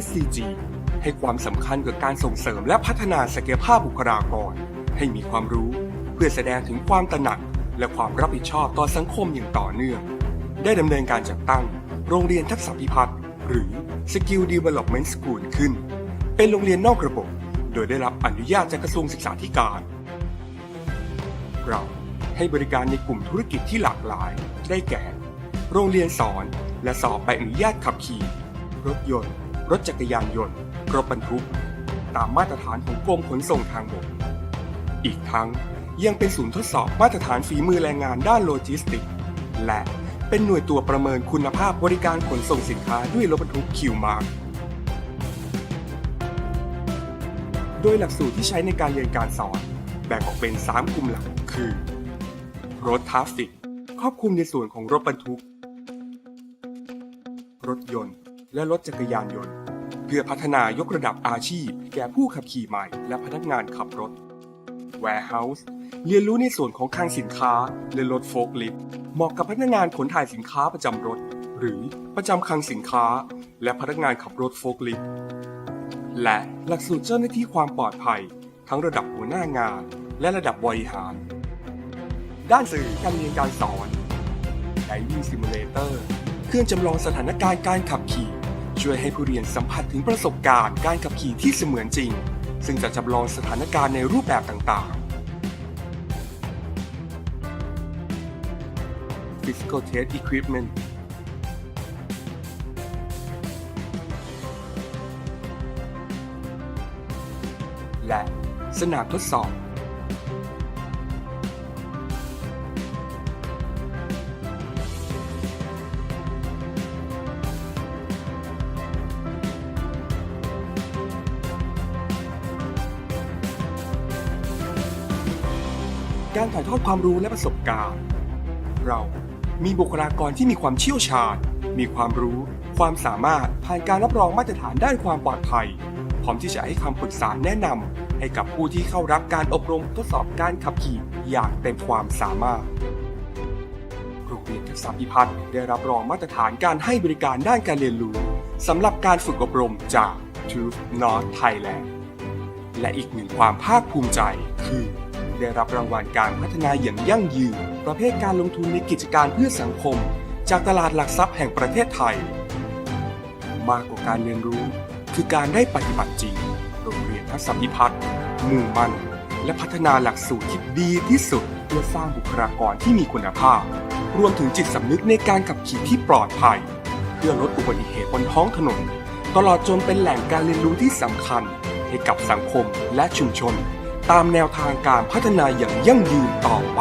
SCG ให้ความสำคัญกับการส่งเสริมและพัฒนาศักยภาพบุคลากร ให้มีความรู้เพื่อแสดงถึงความตระหนัก และความรับผิดชอบต่อสังคมอย่างต่อเนื่อง ได้ดำเนินการจัดตั้ง โรงเรียนทักษะพิพัฒน์หรือ Skill Development School ขึ้น เป็นโรงเรียนนอกระบบ โดยได้รับอนุญาตจากกระทรวงศึกษาธิการ เราให้บริการในกลุ่มธุรกิจที่หลากหลาย ได้แก่ โรงเรียนสอนและสอบใบอนุญาตขับขี่ รถยนต์ รถจักรยานยนต์รถบรรทุก ตามมาตรฐานของกรมขนส่งทางบก อีกทั้งยังเป็นศูนย์ทดสอบมาตรฐานฝีมือแรงงานด้านโลจิสติกส์และเป็นหน่วยตัวประเมินคุณภาพบริการขนส่งสินค้าด้วยรถบรรทุกคิวมาร์โดยหลักสูตรที่ใช้ในการเรียนการสอน แบ่งออกเป็น 3 กลุ่มหลักคือรถทราฟฟิกครอบคลุมในส่วนของรถบรรทุก รถยนต์ และรถจักรยานยนต์ พื่อพัฒนายกระดับอาชีพ แก่ผู้ขับขี่ใหม่ และพนักงานขับรถ Warehouse เรียนรู้ในส่วนของคลังสินค้าและรถโฟล์คลิฟต์เหมาะกับพนักงานขนถ่ายสินค้าประจำรถ หรือประจำคลังสินค้า และพนักงานขับรถโฟล์คลิฟต์และหลักสูตรเจ้าหน้าที่ความปลอดภัย ทั้งระดับหัวหน้างาน และระดับบริหาร ด้านสื่อการเรียนการสอน Driving Simulator เครื่องจำลองสถานการณ์การขับขี่ ช่วยให้ผู้เรียนสัมผัสถึงประสบการณ์การขับขี่ที่เสมือนจริง ซึ่งจะจำลองสถานการณ์ในรูปแบบต่างๆ Physical Test Equipment และสนามทดสอบ การถ่ายทอดความรู้และประสบการณ์ เรามีบุคลากรที่มีความเชี่ยวชาญ มีความรู้ ความสามารถผ่านการรับรองมาตรฐานด้านความปลอดภัย พร้อมที่จะให้คำปรึกษาแนะนำให้กับผู้ที่เข้ารับการอบรมทดสอบการขับขี่อย่างเต็มความสามารถโรงเรียนทักษะพิพัฒน์ได้รับรองมาตรฐานการให้บริการด้านการเรียนรู้สำหรับการฝึกอบรมจาก Truth North Thailand และอีกหนึ่งความภาคภูมิใจคือ ได้รับรางวัลการพัฒนาอย่างยั่งยืน ประเภทการลงทุนในกิจการเพื่อสังคม จากตลาดหลักทรัพย์แห่งประเทศไทย มากกว่าการเรียนรู้ คือการได้ปฏิบัติจริง โรงเรียนทักษิพัฒน์มุ่งมั่น และพัฒนาหลักสูตรที่ดีที่สุด เพื่อสร้างบุคลากรที่มีคุณภาพ รวมถึงจิตสำนึกในการขับขี่ที่ปลอดภัย เพื่อลดอุบัติเหตุบนท้องถนน ตลอดจนเป็นแหล่งการเรียนรู้ที่สำคัญ ให้กับสังคมและชุมชน ตามแนวทางการพัฒนาอย่างยั่งยืนต่อไป